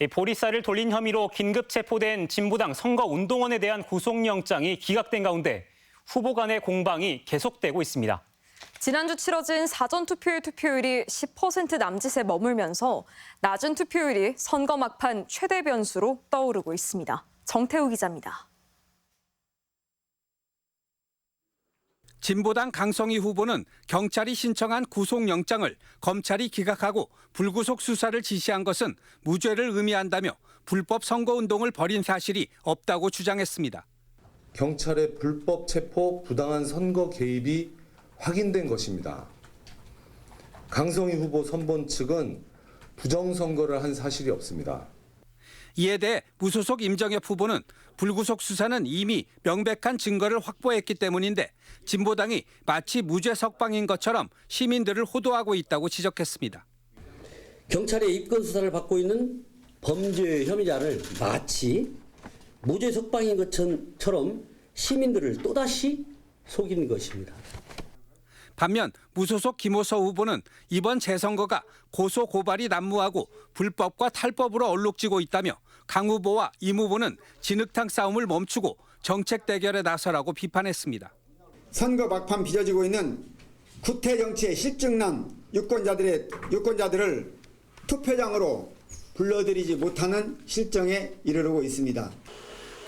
이 보리쌀을 돌린 혐의로 긴급 체포된 진보당 선거운동원에 대한 구속영장이 기각된 가운데 후보 간의 공방이 계속되고 있습니다. 지난주 치러진 사전 투표율 투표율이 10% 남짓에 머물면서 낮은 투표율이 선거 막판 최대 변수로 떠오르고 있습니다. 정태우 기자입니다. 진보당 강성희 후보는 경찰이 신청한 구속영장을 검찰이 기각하고 불구속 수사를 지시한 것은 무죄를 의미한다며 불법 선거운동을 벌인 사실이 없다고 주장했습니다. 경찰의 불법 체포, 부당한 선거 개입이 확인된 것입니다. 강성희 후보 선본 측은 부정선거를 한 사실이 없습니다. 이에 대해 무소속 임정엽 후보는 불구속 수사는 이미 명백한 증거를 확보했기 때문인데 진보당이 마치 무죄 석방인 것처럼 시민들을 호도하고 있다고 지적했습니다. 경찰의 입건 수사를 받고 있는 범죄 혐의자를 마치 무죄 석방인 것처럼 시민들을 또다시 속이는 것입니다. 반면 무소속 김호서 후보는 이번 재선거가 고소 고발이 난무하고 불법과 탈법으로 얼룩지고 있다며 강 후보와 임 후보는 진흙탕 싸움을 멈추고 정책 대결에 나서라고 비판했습니다. 선거 막판 빚어지고 있는 구태 정치의 실증난 유권자들의 유권자들을 투표장으로 불러들이지 못하는 실정에 이르르고 있습니다.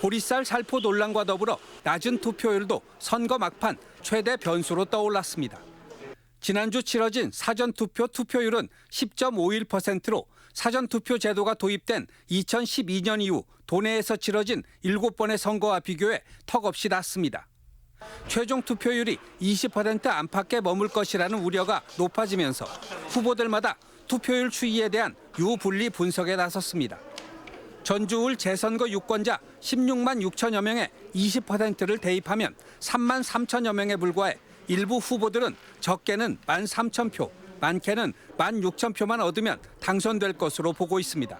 보리쌀 살포 논란과 더불어 낮은 투표율도 선거 막판 최대 변수로 떠올랐습니다. 지난주 치러진 사전투표 투표율은 10.51%로 사전투표 제도가 도입된 2012년 이후 도내에서 치러진 7번의 선거와 비교해 턱없이 낮습니다. 최종 투표율이 20% 안팎에 머물 것이라는 우려가 높아지면서 후보들마다 투표율 추이에 대한 유분리 분석에 나섰습니다. 전주울 재선거 유권자 16만 6천여 명의 20%를 대입하면 3만 3천여 명에 불과해 일부 후보들은 적게는 1만 3천 표, 많게는 1만 6천 표만 얻으면 당선될 것으로 보고 있습니다.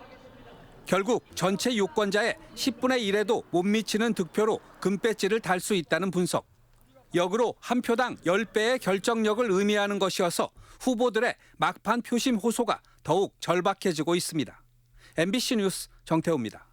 결국 전체 유권자의 10분의 1에도 못 미치는 득표로 금배지를 달 수 있다는 분석. 역으로 한 표당 10배의 결정력을 의미하는 것이어서 후보들의 막판 표심 호소가 더욱 절박해지고 있습니다. MBC 뉴스 정태우입니다.